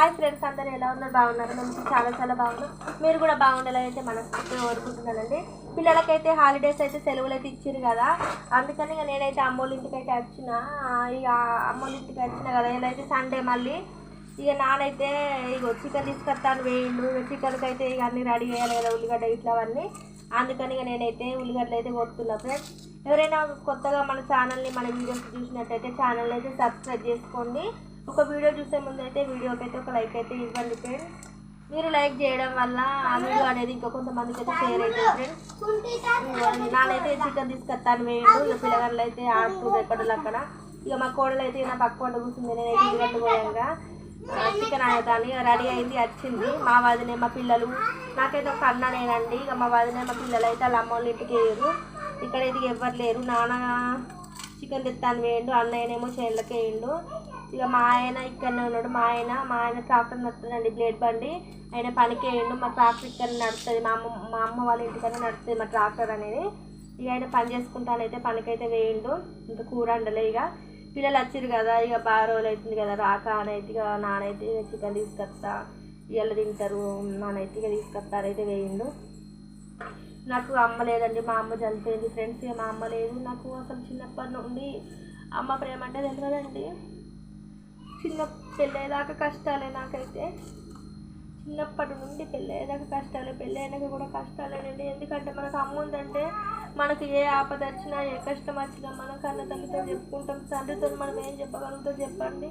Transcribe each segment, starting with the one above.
Hi friends అందరూ ఎలా ఉన్నారు? బాగున్నారు? మేము చాలా చాలా బాగున్నాం. మీరు కూడా బాగుండాలని అయితే మనస్ఫూర్తిగా కోరుకుంటున్నానండి. పిల్లలకైతే హాలిడేస్ అయితే సెలవులు అయితే ఇచ్చారు కదా. అందుకని ఇక నేనైతే అమ్మోళ్ళ ఇంటికి అయితే వచ్చిన. ఇక అమ్మోళ్ళ ఇంటికి వచ్చిన కదా. నేనైతే సండే మళ్ళీ ఇక నానైతే ఇక చికెన్ తీసుకొస్తాను వేయండు. చికెన్కి అయితే ఇక అన్ని రెడీ చేయాలి కదా ఉల్లిగడ్డ ఇట్లా అవన్నీ. అందుకని ఇక నేనైతే ఉల్లిగడ్డలు అయితే కొడుతున్నా ఫ్రెండ్స్. ఎవరైనా కొత్తగా మన ఛానల్ని మన వీడియోస్ చూసినట్టయితే ఛానల్ అయితే సబ్స్క్రైబ్ చేసుకోండి. ఒక వీడియో చూసే ముందు అయితే వీడియోకి అయితే ఒక లైక్ అయితే ఇవ్వండి ఫ్రెండ్స్ మీరు లైక్ చేయడం వల్ల ఆ వీడియో అనేది ఇంకా కొంతమందికి అయితే షేర్ అవుతుంది ఫ్రెండ్స్ నానైతే చికెన్ తీసుకొస్తాను వేయండు ఇక పిల్లగాళ్ళు అయితే ఆడుతుంది ఎక్కడ అక్కడ. ఇక మా కోడలు అయితే నా పక్క వంట కూర్చుంది నేనైతే ఇల్లు పోయాక చికెన్ ఆడతాను రెడీ అయింది వచ్చింది. మా వదినే మా పిల్లలు. నాకైతే ఒక అన్న నేనండి. ఇక మా వదినే మా పిల్లలు అయితే వాళ్ళ అమ్మ వాళ్ళ ఇంటికి వేయరు. ఇక్కడైతే ఎవ్వరు లేరు. నాన్న చికెన్ తెస్తాను వేయండు అన్నయ్యనేమో చేనులకి వేయండు. ఇక మా ఆయన ఇక్కడనే ఉన్నాడు. మా ఆయన మా ఆయన ట్రాక్టర్ నడుతుందండి బ్లేడ్ బండి. ఆయన పనికి వేయండు మా ట్రాక్టర్ ఇక్కడ నడుస్తుంది. మా అమ్మ మా అమ్మ వాళ్ళ ఇంటికన్నా నడుస్తుంది మా ట్రాక్టర్ అనేది. ఇక ఆయన పని చేసుకుంటానైతే పనికైతే వేయండు. ఇంకా కూర అండలే ఇక. పిల్లలు వచ్చారు కదా ఇక బాగా రోజులు అవుతుంది కదా రాక అనైతే ఇక నానైతే చికెన్ తీసుకొస్తా. ఇవాళ తింటారు నానైతే ఇక తీసుకొస్తారైతే వేయండు. నాకు అమ్మ లేదండి మా అమ్మ చనిపోయింది. ఫ్రెండ్స్ ఇక మా అమ్మ లేదు. నాకు అసలు చిన్నప్పటి నుండి అమ్మ ప్రేమ అంటే తెలియదండి చిన్న పెళ్ళేదాకా కష్టాలే నాకైతే. చిన్నప్పటి నుండి పెళ్ళయ్యేదాకా కష్టాలే పెళ్ళైనాక కూడా కష్టాలేనండి. ఎందుకంటే మనకు అమ్మ ఉందంటే మనకి ఏ ఆపద వచ్చినా ఏ కష్టం వచ్చినా మన కన్న తల్లితో చెప్పుకుంటాం. తండ్రితో మనం ఏం చెప్పగలుగుతాం చెప్పండి?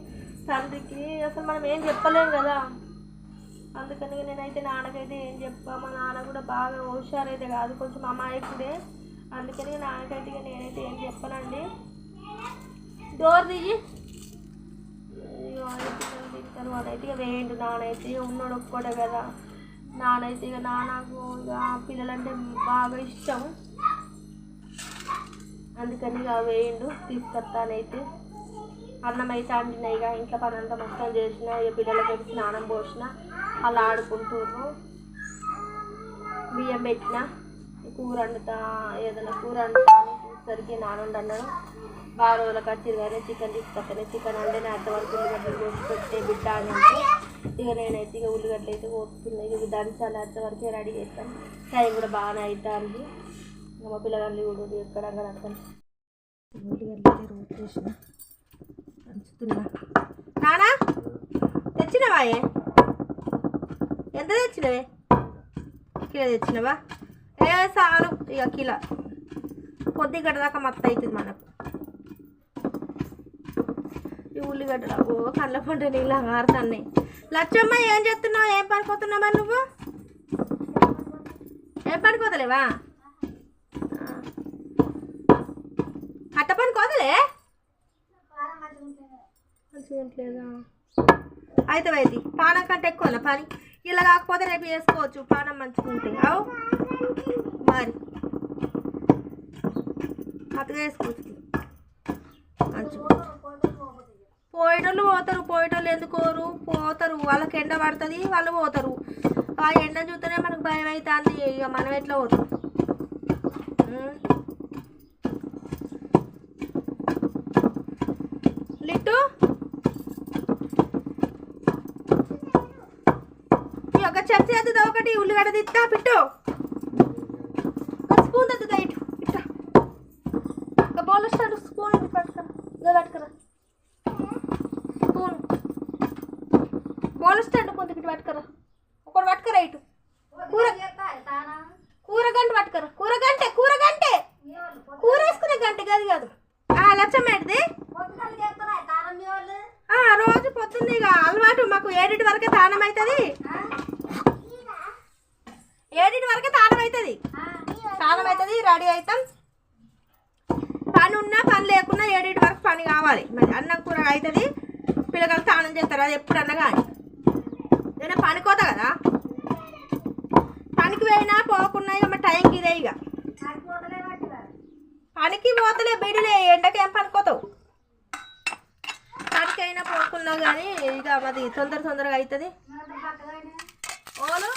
తండ్రికి అసలు మనం ఏం చెప్పలేం కదా. అందుకని నేనైతే నాన్నకైతే ఏం చెప్పా? మా నాన్న కూడా బాగా హుషారైతే కాదు కొంచెం అమాయకుడే. అందుకని నాన్నకైతే నేనైతే ఏం చెప్పనండి. డోర్ దిగి పిల్లలు వాళ్ళైతే ఇక వేయండి. నానైతే ఇక ఉన్నాడు ఒక్కడే కదా. నానైతే ఇక నాన్నకు ఇక పిల్లలంటే బాగా ఇష్టం. అందుకని ఇక వేయండు తీసుకొస్తానైతే. అన్నం అయితే అండిన ఇక ఇంట్లో పని అంతా మొత్తం చేసిన ఇక పిల్లలకి స్నానం పోసిన అలా ఆడుకుంటుర్రు. బియ్యం పెట్టిన కూర వండుతా ఏదైనా కూర వండుతా అని చూసేసరికి నానుండి అన్నాడు బాగా రోజులకు వచ్చి కానీ చికెన్ తీసుకొస్తాను చికెన్ అంటే నా అంతవరకు ఉల్లిగడ్డలు కోసి పెట్టే బిడ్డ అని అంటే ఇక నేనైతే ఇక ఉల్లిగడ్డలు అయితే కోస్తున్నాయి ఇక దంచాలి అంతవరకు రెడీ చేస్తాను టైం కూడా బాగానే అవుతుంది మా పిల్లగాళ్ళు కూడా ఎక్కడ అక్కడ ఉల్లిగడ్డలు అయితే రోడ్ చేసిన. దంచుతున్నా. నానా ఏ? ఎంత తెచ్చినవే? కిలో తెచ్చినవా? ఏ సాలు. ఇక కిలో. కొద్ది గడ్డ దాకా మత్త అవుతుంది మనకు. ఈ ఉల్లిగడ్డలు ఓ కళ్ళ పంట నీళ్ళు ఆరుతున్నాయి. లచ్చమ్మ ఏం చేస్తున్నావు? ఏం పనిపోతున్నావా నువ్వు? ఏం పడిపోతలేవా? అట్ట పని కోదలే మంచిగా అయితే అయితే పానం కంటే ఎక్కువ పని? ఇలా కాకపోతే రేపు చేసుకోవచ్చు పానం మంచిగా ఉంటే. అవు? మరి. అతగా వేసుకోవచ్చు మంచిగా పోయేటోళ్ళు పోతారు పోయేటోళ్ళు ఎందుకోరు పోతారు. వాళ్ళకి ఎండ పడుతుంది వాళ్ళు పోతారు. ఆ ఎండ చూస్తేనే మనకు భయం అవుతుంది ఇక మనం ఎట్లా పోతాం? లిట్టు? ఈ యొక్క చర్చి ఎత్తుదా ఒకటి ఉల్లిగడ్డ తిత్తా పిట్టు. స్పూన్ ఎత్తుదా ఇటు ఇట్లా ఒక బౌల్ స్పూన్ ఇది పట్టుకురా ఇదో పట్టుకురా స్పూన్ బౌల్ కొంత ఇటు పట్టుకురా. ఒకటి పట్టుకరా ఇటు. కూర కూర గంట పట్టుకురా. కూర గంటే కూర గంటే కూర వేసుకునే గంట కాదు కాదు. ఆ ఏంటిది? ఆ, రోజు పొద్దున్న ఇక అలవాటు మాకు ఏడింటి వరకే తానం అవుతుంది. ఏడింటి వరకే తానం అవుతుంది. తానం అవుతుంది రెడీ అవుతాం. పని ఉన్నా పని లేకున్నా ఏడింటి వరకు పని కావాలి. మరి అన్నం కూర అవుతుంది. పిల్లగాలు తానం చేస్తారు అది ఎప్పుడన్నా కానీ నేను పనికోతా కదా? పనికి పోయినా పోకున్నా ఇక టైంకి ఇదే ఇక. పనికి పోతలే బయటలే ఎండకి ఏం పనికోతావు? పనికైనా పోకున్నా కానీ ఇక అది తొందర తొందరగా అవుతుంది ఓను?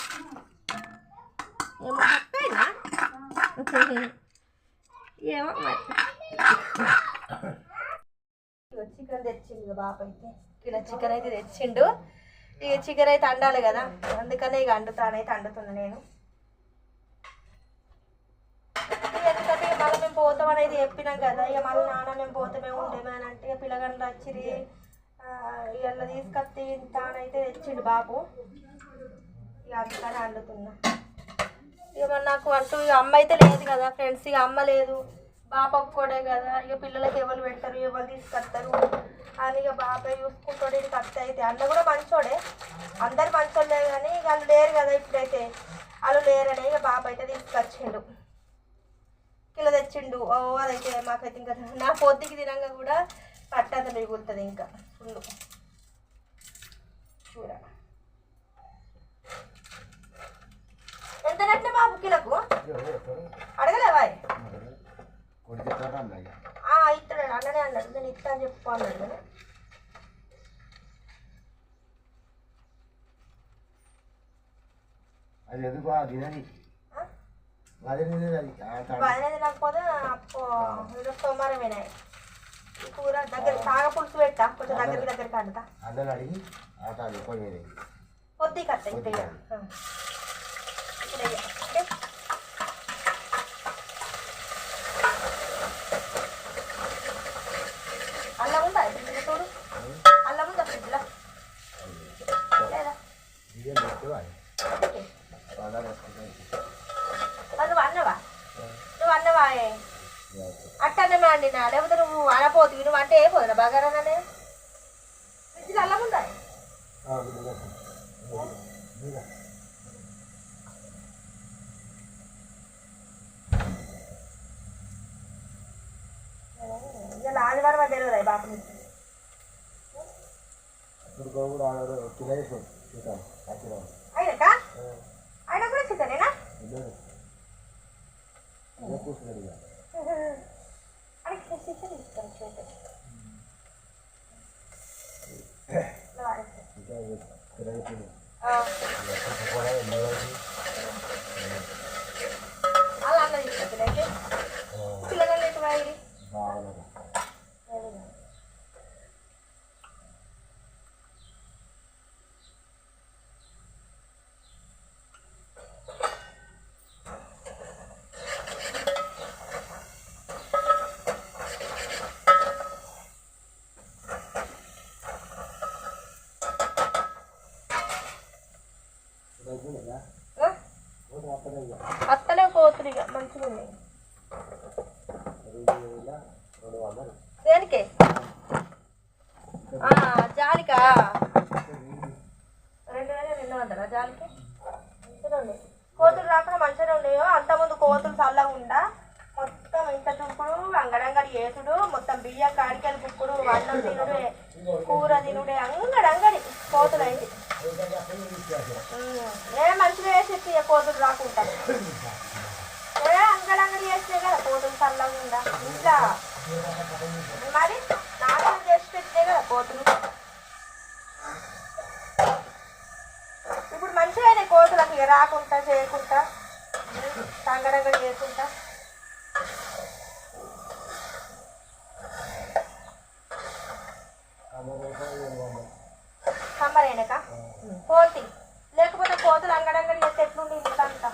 ఏమో ఏమో మరి. చికెన్ తెచ్చిండు బాబు అయితే కిలో చికెన్ అయితే తెచ్చిండు. ఇక చికెన్ అయితే అండాలి కదా. అందుకనే ఇక అండుతానైతే అండుతుంది నేను. ఎందుకంటే ఇక మళ్ళీ మేము పోతాం అనేది చెప్పినాం కదా. ఇక మళ్ళీ నాన్న మేము పోతామే ఉండేమే అని అంటే ఇక పిల్లగండ్లు వచ్చిరి ఇవాళ తీసుకొస్తే తానైతే తెచ్చిండు బాబు. ఇక అందుకని అండుతున్నా. ఇక మరి నాకు అంటూ ఇక అమ్మ అయితే లేదు కదా ఫ్రెండ్స్. ఇక అమ్మ లేదు. బాబు ఒక్కడే కదా ఇక పిల్లలకి ఎవరు పెడతారు ఎవరు తీసుకొస్తారు అని ఇక బాబాయ్ చూసుకుంటాడు ఇక అత్త అయితే. అన్న కూడా మంచోడే అందరు మంచోళ్ళే కానీ ఇక వాళ్ళు లేరు కదా ఇప్పుడైతే. వాళ్ళు లేరని ఇక బాబు అయితే తీసుకొచ్చిండు. కిలో తెచ్చిండు. ఓ అదైతే మాకైతే ఇంకా నా పొద్దుకి తినంగా కూడా పట్టంత మిగులుతుంది ఇంకా. ఫుల్ కూర ఎంత నెట్ల బాబు కిలోకు? అడగలేవా? ఆ, ఇస్తాడు అన్ననే అన్నాడు. నేను ఇస్తా అని చెప్పు అన్నాడు కానీ అది ఎందుకు అదే అది. బాగానే తినకపోతే అప్పు ఈరోజు సోమవారమేనా కూర దగ్గర సాగ పులుసు పెట్టా కొంచెం దగ్గరికి దగ్గరికి అంటా. అందరూ అడిగి ఆ తాడు పొయ్యి మీద వేయి. పొద్దు కట్ట ఇప్పుడు ఇక. ఆ. ఇప్పుడు ఇక. ఓకే? అల్లం ఉందా ఫ్రిడ్జ్లో చూడు అల్లం ఉందా ఫ్రిడ్జ్లో లేదా బియ్యం పెట్టి వాడు. ఓకే. బాగా వేసుకుంటాడు. మరి నువ్వు అన్నవా నువ్వు అన్నవా ఏ? ఇక అట్టన్నమే అండినా లేకపోతే నువ్వు అనపోతుంది నువ్వు అంటే ఏ పోదునా బాగానే ఫ్రిడ్జ్లో అల్లం ఉందా ఆ, బియ్యం వేసుకో. బియ్యం. ఇలా ఆదివారం అది తెలియదా ఈ బాబు నీకు? ఇప్పుడు కూడా ఆడరు తినేసి చూద్దాం అక్కడ అయినాక ఆయన కూడా చికెనేనా కూర్చున్నాడు ఇక అని చికెన్ ఇస్తాం చూద్దాం ¿Qué అత్తలే కోతులు ఇక మంచిగా ఉన్నాయి. దేనికి? ఆ, జాలికా? రెండు వేల రెండు వందల జాలికి? మంచిగా ఉన్నాయి. కోతులు రాకుండా మంచిగానే ఉన్నాయో? అంతకుముందు కోతులు చల్లగా ఉండా? మొత్తం ఇంత చూపుడు అంగడంగడి వేసుడు మొత్తం బియ్యం కాడికెళ్ళి కుక్కుడు అన్నం తినుడే కూర తినుడే అంగడి అంగడి కోతులు అయితే నేను మంచిగా వేసి కోతులు రాకుండా ఏ అంగడంగడి చేస్తే కదా కోతులు చల్లగా ఉందా ఇంకా మరి నాశనం చేసి పెట్టే కదా కోతులు ఇప్పుడు మంచిగానే కోతులకు ఇక రాకుండా చేయకుండా తంగడంగడి చేయకుండా కమ్మరేనక కోతి లేకపోతే కోతులు అంగడంగడి చేస్తే ఎట్లుండి ఇంతంతా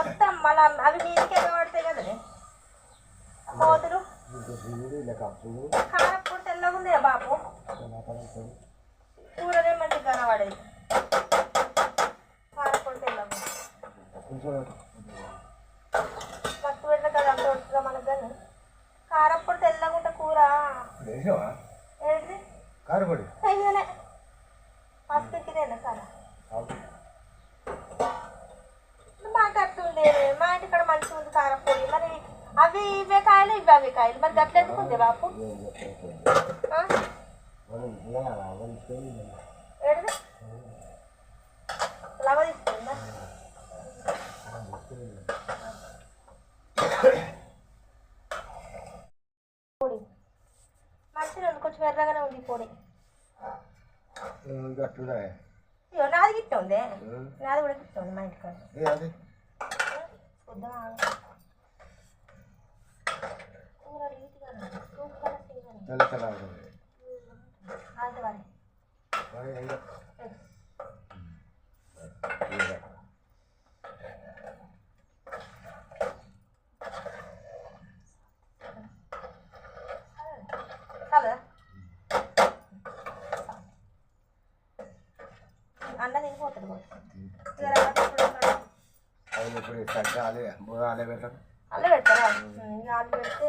మొత్తం మళ్ళా అవి మీదకి ఎగబడతాయి కదనే కోతులు కారప్పుడు తెల్లగా ఉంది బాబు. కూరనే మంచిగా కనబడేది. కారప్పుడు తెల్లగా. మత్తు పెట్టిన కదా అంత వస్తుందా మనకు కానీ? కారప్పుడు తెల్లగా ఉంటే కూర. ఏంటి? కారుపడి? మస్తు ఎక్కిదేనా కార మాకు అట్లుండే మా ఇంటి ఇక్కడ మంచిగా ఉంది కారపొడి మరి అవి ఇవే కాయలు ఇవి అవి కాయలు మరి గట్ల ఎందుకు ఉంది బాపు లవ తీసుకుందా పొడి మంచిగా ఉంది కొంచెం ఎర్రగానే ఉంది పొడి ఇగో నాది గిట్ట ఉంది నాది కూడా గిట్ట ఉంది మా ఇంటికాడ చూద్దాం ఆగు. కూర నీట్గా ఉంది. సూపర్గా ఉంది. తెల్ల తెల్ల ఆల్ట్ వారి. మరి అయ్యో. చాలా అన్న తినిపోతాడు కూడా. ఇక రాత్రి ఇప్పుడు ఉన్నాడు. అది ఇప్పుడు సగ్గాలి బుగాలి పెట్టడం అల్ల పెడతారా ఇక ఆలు పెడితే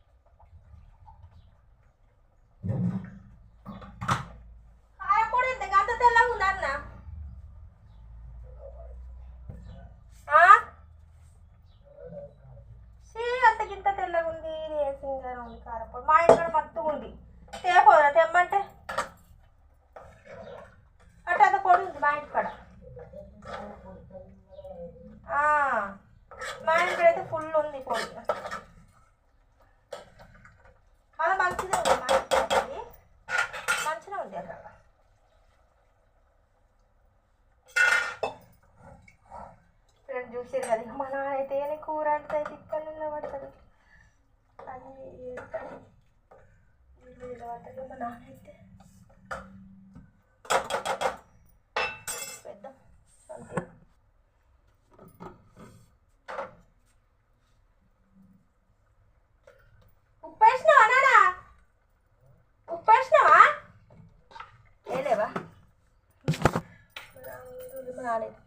మా ఇంట్లో అయితే ఫుల్ ఉంది పొడి మళ్ళీ మంచిదే ఉంది మా మంచిగా ఉంది అక్కడ. ఫ్రెండ్ చూసారు కదా ఇక మా నాన్న అయితే కూర అంటే తిప్పలు నిలబడతాడు అది నిలబడతాడు మా నాన్న అయితే పెద్ద అంతే ఉప్పు వేసినావా నానా ఉప్పు వేసినావా వేయలేవా రాలేదు అన్నీ వెళ్ళిపోతాను నాకైతే. మా అమ్మ చూపెట్టు కదా మా అమ్మ రాలేదు.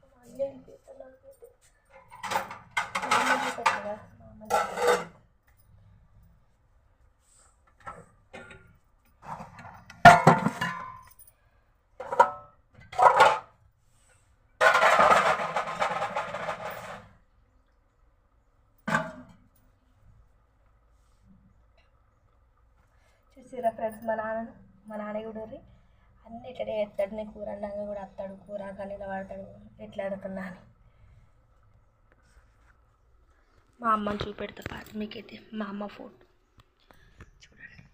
చూసిరా ఫ్రెండ్స్ మా నాన్న మా నాన్న కూడా అన్ని ఇట్లనే ఎత్తాడు నేను కూర అన్నాక కూడా వస్తాడు. కూర కానీ వాడతాడు ఎట్లా అడుగుతున్నా అని. మా అమ్మని చూపెడతా పాట మీకైతే మా అమ్మ ఫోటో. చూడండి.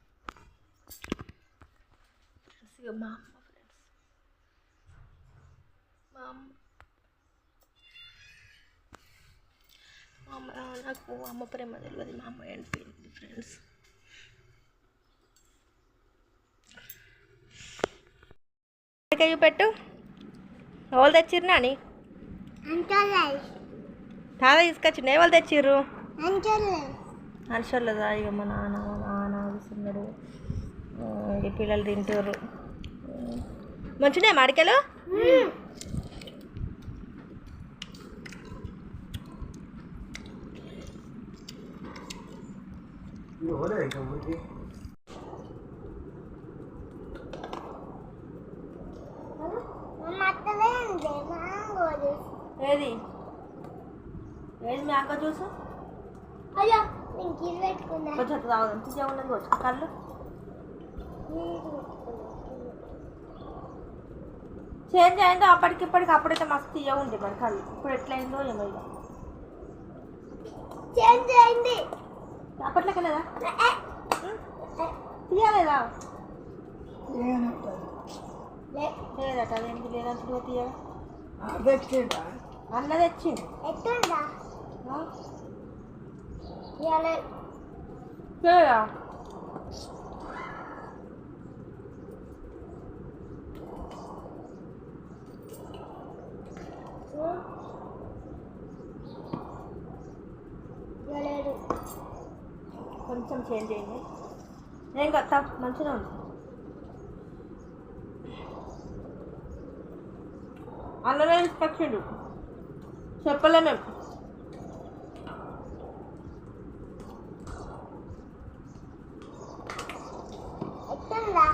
ఫ్రెండ్స్ మా అమ్మ ఫ్రెండ్స్ మా అమ్మ. మా అమ్మ నాకు అమ్మ ప్రేమ తెలియదు మా అమ్మ ఎండిపోయింది ఫ్రెండ్స్ ఎక్కడికి పెట్టు? ఎవరు తెచ్చిర్రు నాని? తాత తీసుకొచ్చిండు. ఎవరు తెచ్చిర్రు? హర్షలేదా ఇక మా నాన్న మా నాన్న కూర్చున్నాడు ఈ పిల్లలు తింటారు మంచిగా మాడికలు ఇది పోలేదు ఇంకా ఏది ఏది మీ అక్క చూసు. అయ్యో నేను కీలు పెట్టుకున్నా. కొంచెం తాగుదాం తీసే ఉన్నది వచ్చి కళ్ళు. చేంజ్ అయిందో అప్పటికి ఇప్పటికి అప్పుడైతే మస్తు తీయ ఉంది మరి కళ్ళు. ఇప్పుడు ఎట్లయిందో ఏమో చేంజ్ అయింది. అప్పట్లకే లేదా తీయలేదా లేదట అదేంటి లేదంటే తీయగా అన్న తెచ్చిండు. ఎట్టుందా? లేదా? కొంచెం చేంజ్ అయింది ఏం కదా మంచిగా ఉంది. అన్ననే ఇన్స్పెక్షన్ చెప్పలే మేము ఎట్టుందా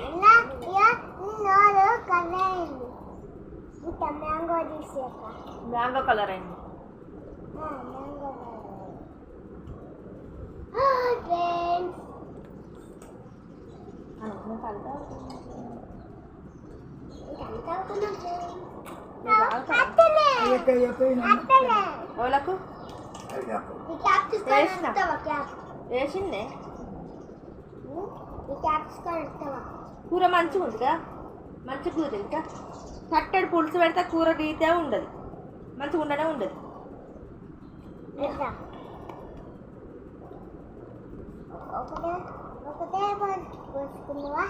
అన్నా ఇక నీ నోరు కన్నయ్యింది ఇంత మ్యాంగో తీసాక మ్యాంగో కలర్ అయింది మ్యాంగో ఫ్రెండ్స్ క్యాప్ వేసిందే. కూర మంచిగా ఉందిగా? మంచి కూర ఇంకా కట్టెడు పులుసు పెడితే కూర రీతే ఉండదు. మంచిగా ఉండనే ఉండదు. ఒకటే ఒకటే పోసుకున్నావా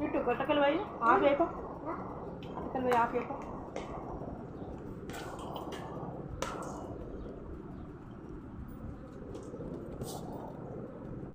ఇటు గొట్టకలు పోయి ఆఫ్ అయిపో గొట్టకలు పోయి ఆఫ్ అయిపో